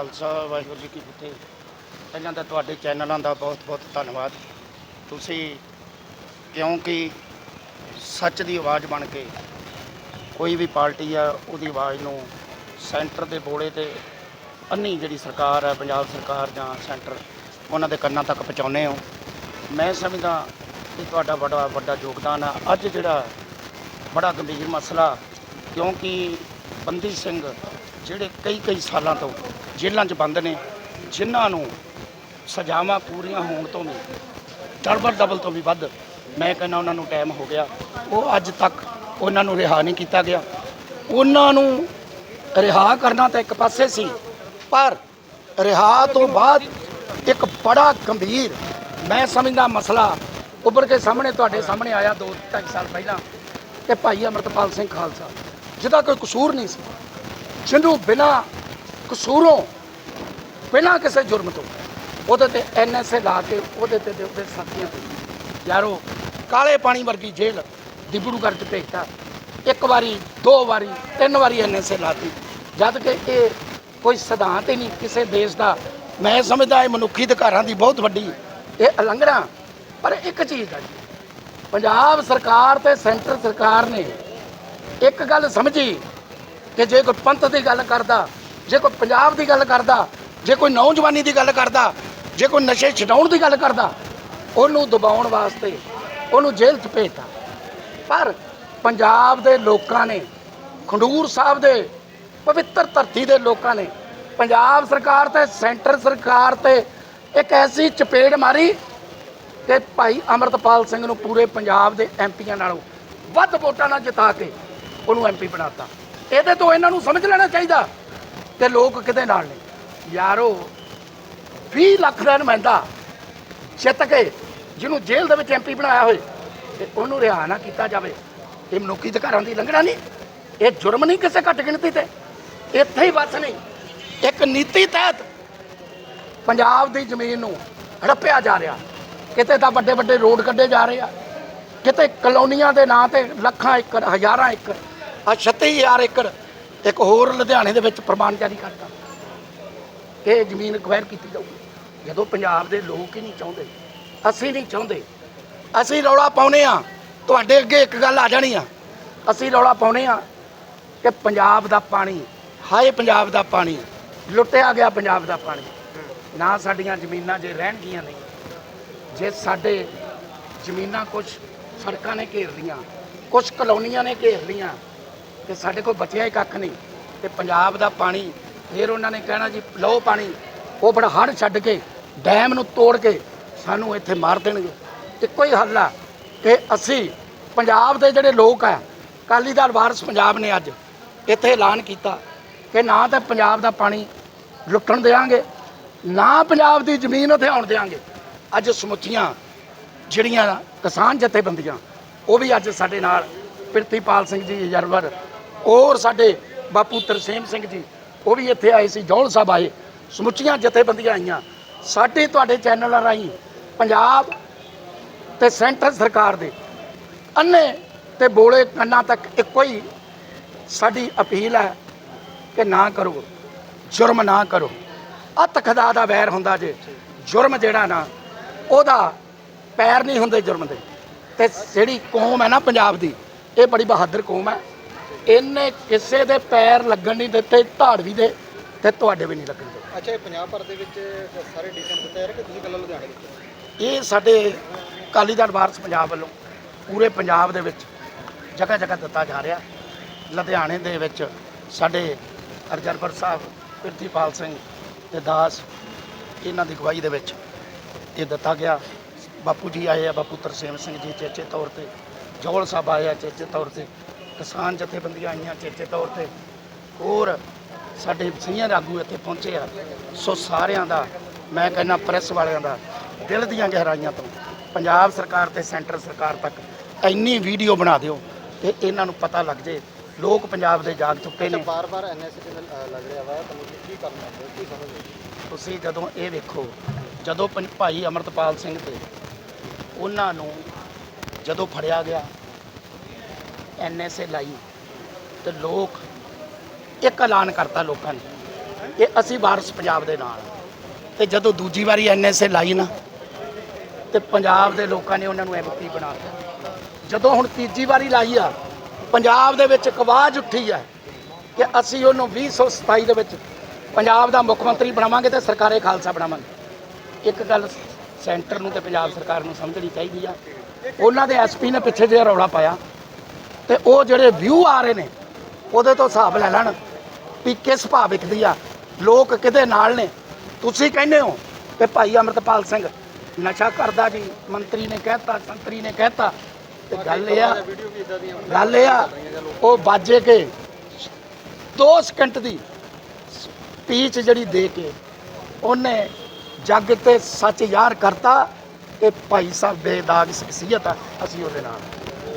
ਖਾਲਸਾ, ਵਾਹਿਗੁਰੂ ਜੀ ਕੀ ਫਤਿਹ। ਪਹਿਲਾਂ ਤਾਂ ਤੁਹਾਡੇ ਚੈਨਲਾਂ ਦਾ ਬਹੁਤ ਬਹੁਤ ਧੰਨਵਾਦ। ਤੁਸੀਂ ਕਿਉਂਕਿ ਸੱਚ ਦੀ ਆਵਾਜ਼ ਬਣ ਕੇ ਕੋਈ ਵੀ ਪਾਰਟੀ ਆ, ਉਹਦੀ ਆਵਾਜ਼ ਨੂੰ ਸੈਂਟਰ ਦੇ ਬੋਲੇ ਤੇ ਅੰਨੀ ਜਿਹੜੀ ਸਰਕਾਰ ਹੈ ਪੰਜਾਬ ਸਰਕਾਰ ਜਾਂ ਸੈਂਟਰ, ਉਹਨਾਂ ਦੇ ਕੰਨਾਂ ਤੱਕ ਪਹੁੰਚਾਉਂਦੇ ਹੋ। ਮੈਂ ਸਮਝਦਾ ਕਿ ਤੁਹਾਡਾ ਬੜਾ ਵੱਡਾ ਯੋਗਦਾਨ ਆ। ਅੱਜ ਜਿਹੜਾ ਬੜਾ ਗੰਭੀਰ ਮਸਲਾ, ਕਿਉਂਕਿ ਬੰਦੀ ਸਿੰਘ, ਜਿਹੜੇ ਕਈ ਕਈ ਸਾਲਾਂ ਤੋਂ ਜੇਲ੍ਹਾਂ 'ਚ ਬੰਦ ਨੇ, ਜਿਨ੍ਹਾਂ ਨੂੰ ਸਜ਼ਾਵਾਂ ਪੂਰੀਆਂ ਹੋਣ ਤੋਂ ਵੀ ਡਬਲ ਡਬਲ ਤੋਂ ਵੀ ਵੱਧ ਮੈਂ ਕਹਿੰਦਾ ਉਹਨਾਂ ਨੂੰ ਟਾਈਮ ਹੋ ਗਿਆ। ਉਹ ਅੱਜ ਤੱਕ ਉਹਨਾਂ ਨੂੰ ਰਿਹਾ ਨਹੀਂ ਕੀਤਾ ਗਿਆ। ਉਹਨਾਂ ਨੂੰ ਰਿਹਾ ਕਰਨਾ ਤਾਂ ਇੱਕ ਪਾਸੇ ਸੀ, ਪਰ ਰਿਹਾ ਤੋਂ ਬਾਅਦ ਇੱਕ ਬੜਾ ਗੰਭੀਰ, ਮੈਂ ਸਮਝਦਾ ਮਸਲਾ ਉੱਭਰ ਕੇ ਸਾਹਮਣੇ, ਤੁਹਾਡੇ ਸਾਹਮਣੇ ਆਇਆ ਦੋ ਢਾਈ ਸਾਲ ਪਹਿਲਾਂ ਕਿ ਭਾਈ ਅਮਰਤਪਾਲ ਸਿੰਘ ਖਾਲਸਾ, ਜਿਹਦਾ ਕੋਈ ਕਸੂਰ ਨਹੀਂ ਸੀ। ਜਿਹਨੂੰ ਬਿਨਾਂ ਕਸੂਰੋਂ ਬਿਨਾਂ ਕਿਸੇ ਜੁਰਮ ਤੋਂ ਉਹਦੇ ਤੇ ਐਨਐਸਏ ਲਾ ਕੇ ਉਹਦੇ ਤੇ ਤੇ ਉਹਦੇ ਸਾਥੀਆਂ ਤੇ। ਯਾਰੋ, ਕਾਲੇ ਪਾਣੀ ਵਰਗੀ ਜੇਲ੍ਹ ਡਿਬੜੂਗੜ੍ਹ ਚ ਭੇਜਤਾ। ਇੱਕ ਵਾਰੀ, ਦੋ ਵਾਰੀ, ਤਿੰਨ ਵਾਰੀ ਐਨਐਸਏ ਲਾਤੀ ਜਦ ਕਿ ਇਹ ਕੋਈ ਸਿਧਾਂਤ ਹੀ ਨਹੀਂ, ਕਿਸੇ ਦੇਸ਼ ਦਾ। ਮੈਂ ਸਮਝਦਾ ਇਹ ਮਨੁੱਖੀ ਅਧਿਕਾਰਾਂ ਦੀ ਬਹੁਤ ਵੱਡੀ ਇਹ ਉਲੰਘਣਾ। ਪਰ ਇੱਕ ਚੀਜ਼ ਹੈ ਪੰਜਾਬ ਸਰਕਾਰ ਤੇ ਸੈਂਟਰ ਸਰਕਾਰ ਨੇ ਇੱਕ ਗੱਲ ਸਮਝੀ ਕਿ ਜੇ ਕੋਈ ਪੰਥ ਦੀ ਗੱਲ ਕਰਦਾ ਜੇ ਕੋਈ ਪੰਜਾਬ ਦੀ ਗੱਲ ਕਰਦਾ, ਜੇ ਕੋਈ ਨੌਜਵਾਨੀ ਦੀ ਗੱਲ ਕਰਦਾ, ਜੇ ਕੋਈ ਨਸ਼ੇ ਛਡਾਉਣ ਦੀ ਗੱਲ ਕਰਦਾ, ਉਹਨੂੰ ਦਬਾਉਣ ਵਾਸਤੇ ਉਹਨੂੰ ਜੇਲ੍ਹ 'ਚ ਭੇਜਤਾ। ਪਰ ਪੰਜਾਬ ਦੇ ਲੋਕਾਂ ਨੇ, ਖੰਡੂਰ ਸਾਹਿਬ ਦੇ ਪਵਿੱਤਰ ਧਰਤੀ ਦੇ ਲੋਕਾਂ ਨੇ ਪੰਜਾਬ ਸਰਕਾਰ ਤੇ, ਸੈਂਟਰ ਸਰਕਾਰ ਤੇ ਇੱਕ ਐਸੀ ਚਪੇੜ ਮਾਰੀ ਕਿ ਭਾਈ ਅਮਰਤਪਾਲ ਸਿੰਘ ਨੂੰ ਪੂਰੇ ਪੰਜਾਬ ਦੇ ਐਮਪੀਆਂ ਨਾਲੋਂ ਵੱਧ ਵੋਟਾਂ ਨਾਲ ਜਿਤਾ ਕੇ ਉਹਨੂੰ ਐਮਪੀ ਬਣਾਤਾ। ਇਹਦੇ ਤੋਂ ਇਹਨਾਂ ਨੂੰ ਸਮਝ ਲੈਣਾ ਚਾਹੀਦਾ ਕਿ ਲੋਕ ਕਿਤੇ ਨਾਲ ਨੇ। ਯਾਰੋ 20 ਲੱਖ ਦਾ ਨੁਮਾਇੰਦਾ ਜਿੱਤ ਕੇ ਜਿਹਨੂੰ ਜੇਲ੍ਹ ਦੇ ਵਿੱਚ ਐਮਪੀ ਬਣਾਇਆ ਹੋਏ ਤੇ ਉਹਨੂੰ ਰਿਹਾ ਨਾ ਕੀਤਾ ਜਾਵੇ। ਇਹ ਮਨੁੱਖੀ ਅਧਿਕਾਰਾਂ ਦੀ ਲੰਘਣਾ ਨਹੀਂ। ਇਹ ਜੁਰਮ ਨਹੀਂ ਕਿਸੇ ਘੱਟ ਗਿਣਤੀ ਤੇ। ਇੱਥੇ ਹੀ ਬਸ ਨਹੀਂ। ਇੱਕ ਨੀਤੀ ਤਹਿਤ ਪੰਜਾਬ ਦੀ ਜ਼ਮੀਨ ਨੂੰ ਹੜੱਪਿਆ ਜਾ ਰਿਹਾ। ਕਿਤੇ ਤਾਂ ਵੱਡੇ ਵੱਡੇ ਰੋਡ ਕੱਢੇ ਜਾ ਰਹੇ ਆ। ਕਿਤੇ ਕਲੋਨੀਆਂ ਦੇ ਨਾਂ ਤੇ ਲੱਖਾਂ ਏਕੜ, ਹਜ਼ਾਰਾਂ ਏਕੜ ਆ 36000 ਏਕੜ ਇੱਕ ਹੋਰ ਲੁਧਿਆਣੇ ਦੇ ਵਿੱਚ ਪ੍ਰਮਾਣ ਜਾਰੀ ਕਰਤਾ ਕਿ ਇਹ ਜ਼ਮੀਨ ਅਕਵਾਇਰ ਕੀਤੀ ਜਾਊਗੀ। ਜਦੋਂ ਪੰਜਾਬ ਦੇ ਲੋਕ ਹੀ ਨਹੀਂ ਚਾਹੁੰਦੇ, ਅਸੀਂ ਨਹੀਂ ਚਾਹੁੰਦੇ, ਅਸੀਂ ਰੌਲਾ ਪਾਉਨੇ ਆ ਤੁਹਾਡੇ ਅੱਗੇ ਇੱਕ ਗੱਲ ਆ ਜਾਣੀ ਆ। ਅਸੀਂ ਰੌਲਾ ਪਾਉਨੇ ਆ ਕਿ ਪੰਜਾਬ ਦਾ ਪਾਣੀ, ਹਾਏ ਪੰਜਾਬ ਦਾ ਪਾਣੀ, ਲੁੱਟਿਆ ਗਿਆ ਪੰਜਾਬ ਦਾ ਪਾਣੀ। ਨਾ ਸਾਡੀਆਂ ਜ਼ਮੀਨਾਂ ਜੇ ਰਹਿਣਗੀਆਂ ਨਹੀਂ ਜੇ ਸਾਡੇ ਜ਼ਮੀਨਾਂ ਕੁਝ ਸੜਕਾਂ ਨੇ ਘੇਰ ਲੀਆਂ ਕੁਝ ਕਲੋਨੀਆਂ ਨੇ ਘੇਰ ਲੀਆਂ ਤੇ ਸਾਡੇ ਕੋਲ ਬਚਿਆ ਹੀ ਕੱਖ ਨਹੀਂ ਤੇ ਪੰਜਾਬ ਦਾ ਪਾਣੀ, ਫਿਰ ਉਹਨਾਂ ਨੇ ਕਹਿਣਾ ਜੀ, ਲਓ ਪਾਣੀ। ਉਹ ਬੜਾ ਹੜ ਛੱਡ ਕੇ, ਡੈਮ ਨੂੰ ਤੋੜ ਕੇ ਸਾਨੂੰ ਇੱਥੇ ਮਾਰ ਦੇਣਗੇ। ਇੱਕੋ ਹੀ ਹੱਲ ਆ ਕਿ ਅਸੀਂ ਪੰਜਾਬ ਦੇ ਜਿਹੜੇ ਲੋਕ ਆ, ਅਕਾਲੀ ਦਲ ਵਾਰਸ ਪੰਜਾਬ ਨੇ ਅੱਜ ਇੱਥੇ ਐਲਾਨ ਕੀਤਾ ਕਿ ਨਾ ਤਾਂ ਪੰਜਾਬ ਦਾ ਪਾਣੀ ਲੁੱਟਣ ਦੇਵਾਂਗੇ ਨਾ ਪੰਜਾਬ ਦੀ ਜ਼ਮੀਨ ਉੱਥੇ ਆਉਣ ਦੇਵਾਂਗੇ ਅੱਜ ਸਮੁੱਚੀਆਂ ਜਿਹੜੀਆਂ ਕਿਸਾਨ ਜਥੇਬੰਦੀਆਂ, ਉਹ ਵੀ ਅੱਜ ਸਾਡੇ ਨਾਲ, ਪ੍ਰਿਤੀਪਾਲ ਸਿੰਘ ਜੀ, ਜਰਵਰ ਔਰ ਸਾਡੇ ਬਾਪੂ ਤਰਸੇਮ ਸਿੰਘ ਜੀ, ਉਹ ਵੀ ਇੱਥੇ ਆਏ ਸੀ ਜੌਲ ਸਾਹਿਬ ਆਏ, ਸਮੁੱਚੀਆਂ ਜਥੇਬੰਦੀਆਂ ਆਈਆਂ। ਸਾਡੇ ਤੁਹਾਡੇ ਚੈਨਲਾਂ ਰਾਹੀਂ ਪੰਜਾਬ ਤੇ ਸੈਂਟਰ ਸਰਕਾਰ ਦੇ ਅੰਨੇ ਤੇ ਬੋਲੇ ਕੰਨਾਂ ਤੱਕ ਇੱਕੋ ਹੀ ਸਾਡੀ ਅਪੀਲ ਹੈ ਕਿ ਨਾ ਕਰੋ, ਜੁਰਮ ਨਾ ਕਰੋ। ਅਤ ਖਦਾ ਦਾ ਵੈਰ ਹੁੰਦਾ ਜੇ, ਜੁਰਮ ਜਿਹੜਾ ਨਾ, ਉਹਦਾ ਪੈਰ ਨਹੀਂ ਹੁੰਦੇ ਜੁਰਮ ਦੇ। ਤੇ ਜਿਹੜੀ ਕੌਮ ਹੈ ਨਾ ਪੰਜਾਬ ਦੀ, ਇਹ ਬੜੀ ਬਹਾਦਰ ਕੌਮ ਹੈ। ਇਹਨੇ ਕਿਸੇ ਦੇ ਪੈਰ ਲੱਗਣ ਨਹੀਂ ਦਿੱਤੇ ਧਾੜਵੀ ਦੇ ਤੇ ਤੁਹਾਡੇ ਵੀ ਨਹੀਂ ਲੱਗਣ ਦਿੱਤੇ। ਅੱਛਾ ਇਹ ਪੰਜਾਬ ਭਰ ਦੇ ਵਿੱਚ ਸਾਰੇ ਡਿਸੀਜਨ ਦਿੱਤੇ ਯਾਰ ਕਿ ਤੁਸੀਂ ਇਕੱਲਾ ਲੁਧਿਆਣੇ ਵਿੱਚ? ਇਹ ਸਾਡੇ ਅਕਾਲੀ ਦਲ ਵਾਰਸ ਪੰਜਾਬ ਵੱਲੋਂ ਪੂਰੇ ਪੰਜਾਬ ਦੇ ਵਿੱਚ ਜਗ੍ਹਾ ਜਗ੍ਹਾ ਦਿੱਤਾ ਜਾ ਰਿਹਾ। ਲੁਧਿਆਣੇ ਦੇ ਵਿੱਚ ਸਾਡੇ ਅਰਜਰਪੁਰ ਸਾਹਿਬ ਪ੍ਰਿਤੀਪਾਲ ਸਿੰਘ ਤੇ ਦਾਸ ਇਹਨਾਂ ਦੀ ਅਗਵਾਈ ਦੇ ਵਿੱਚ ਇਹ ਦਿੱਤਾ ਗਿਆ। ਬਾਪੂ ਜੀ ਆਏ ਆ ਬਾਪੂ ਤਰਸੇਮ ਸਿੰਘ ਜੀ ਚੇਚੇ ਤੌਰ ਤੇ ਜੋਲ ਸਾਹਿਬ ਆਏ ਆ ਚੇਚੇ ਤੌਰ ਤੇ। ਕਿਸਾਨ ਜਥੇਬੰਦੀਆਂ ਆਈਆਂ ਚੇਚੇ ਤੌਰ ਤੇ। ਹੋਰ ਸਾਡੇ ਸੀਨੀਅਰ ਆਗੂ ਇੱਥੇ ਪਹੁੰਚੇ ਆ। ਸੋ ਸਾਰਿਆਂ ਦਾ ਮੈਂ ਕਹਿੰਦਾ ਪ੍ਰੈਸ ਵਾਲਿਆਂ ਦਾ ਦਿਲ ਦੀਆਂ ਗਹਿਰਾਈਆਂ ਤੋਂ ਪੰਜਾਬ ਸਰਕਾਰ ਤੇ ਸੈਂਟਰ ਸਰਕਾਰ ਤੱਕ ਇੰਨੀ ਵੀਡੀਓ ਬਣਾ ਦਿਓ ਕਿ ਇਹਨਾਂ ਨੂੰ ਪਤਾ ਲੱਗ ਜੇ। ਲੋਕ ਪੰਜਾਬ ਦੇ ਜਾਗ ਚੁੱਕੇ ਨੇ। ਬਾਰ-ਬਾਰ ਐਨਐਸਏ ਦੇ ਨਾਲ ਲੱਗ ਰਿਹਾ ਵਾ ਤੁਹਾਨੂੰ ਕੀ ਕਰਨਾ ਹੈ? ਕੀ ਸਮਝਦੇ ਤੁਸੀਂ ਜਦੋਂ ਇਹ ਵੇਖੋ ਜਦੋਂ ਭਾਈ ਅਮਰਤਪਾਲ ਸਿੰਘ ਤੇ ਉਹਨਾਂ ਨੂੰ ਜਦੋਂ ਫੜਿਆ ਗਿਆ ਐਨਐਸਏ ਲਾਈ ਤੇ ਲੋਕ ਇੱਕ ਐਲਾਨ ਕਰਤਾ ਲੋਕਾਂ ਨੇ ਕਿ ਅਸੀਂ ਵਾਰਸ ਪੰਜਾਬ ਦੇ ਨਾਲ ਤੇ ਜਦੋਂ ਦੂਜੀ ਵਾਰੀ ਐਨਐਸਏ ਲਾਈ ਨਾ, ਤੇ ਪੰਜਾਬ ਦੇ ਲੋਕਾਂ ਨੇ ਉਹਨਾਂ ਨੂੰ ਐਮਪੀ ਬਣਾ ਦਿੱਤਾ ਜਦੋਂ ਹੁਣ ਤੀਜੀ ਵਾਰੀ ਲਾਈ ਆ, ਪੰਜਾਬ ਦੇ ਵਿੱਚ ਇੱਕ ਆਵਾਜ਼ ਉੱਠੀ ਆ ਕਿ ਅਸੀਂ ਉਹਨੂੰ 2027 ਦੇ ਵਿੱਚ ਪੰਜਾਬ ਦਾ ਮੁੱਖ ਮੰਤਰੀ ਬਣਾਵਾਂਗੇ ਤੇ ਸਰਕਾਰੇ ਖਾਲਸਾ ਬਣਾਵਾਂਗੇ। ਇੱਕ ਗੱਲ ਸੈਂਟਰ ਨੂੰ ਤੇ ਪੰਜਾਬ ਸਰਕਾਰ ਨੂੰ ਸਮਝਣੀ ਚਾਹੀਦੀ ਆ। ਉਹਨਾਂ ਦੇ ਐਸਪੀ ਨੇ ਪਿੱਛੇ ਜਿਹਾ ਰੌਲਾ ਪਾਇਆ ਤੇ ਉਹ ਜਿਹੜੇ ਵਿਊ ਆ ਰਹੇ ਨੇ, ਉਹਦੇ ਤੋਂ ਹਿਸਾਬ ਲੈ ਲੈਣ ਵੀ ਕਿਸ ਭਾਵਿਕ ਦੀ ਆ। ਲੋਕ ਕਿਹਦੇ ਨਾਲ ਨੇ? ਤੁਸੀਂ ਕਹਿੰਦੇ ਹੋ ਕਿ ਭਾਈ ਅਮਰਤਪਾਲ ਸਿੰਘ ਨਸ਼ਾ ਕਰਦਾ ਜੀ, ਮੰਤਰੀ ਨੇ ਕਹਿਤਾ, ਸੰਤਰੀ ਨੇ ਕਹਿਤਾ। ਤੇ ਗੱਲ ਇਹ ਆ, ਗੱਲ ਇਹ ਆ, ਉਹ ਬਾਜੇ ਕੇ 2 ਸਕਿੰਟ ਦੀ ਸਪੀਚ ਜਿਹੜੀ ਦੇ ਕੇ ਉਹਨੇ ਜੱਗ ਤੇ ਸੱਚ ਯਾਰ ਕਰਤਾ ਕਿ ਭਾਈ ਸਾਹਿਬ ਬੇਦਾਗ ਸ਼ਖਸੀਅਤ ਆ, ਅਸੀਂ ਉਹਦੇ ਨਾਲ।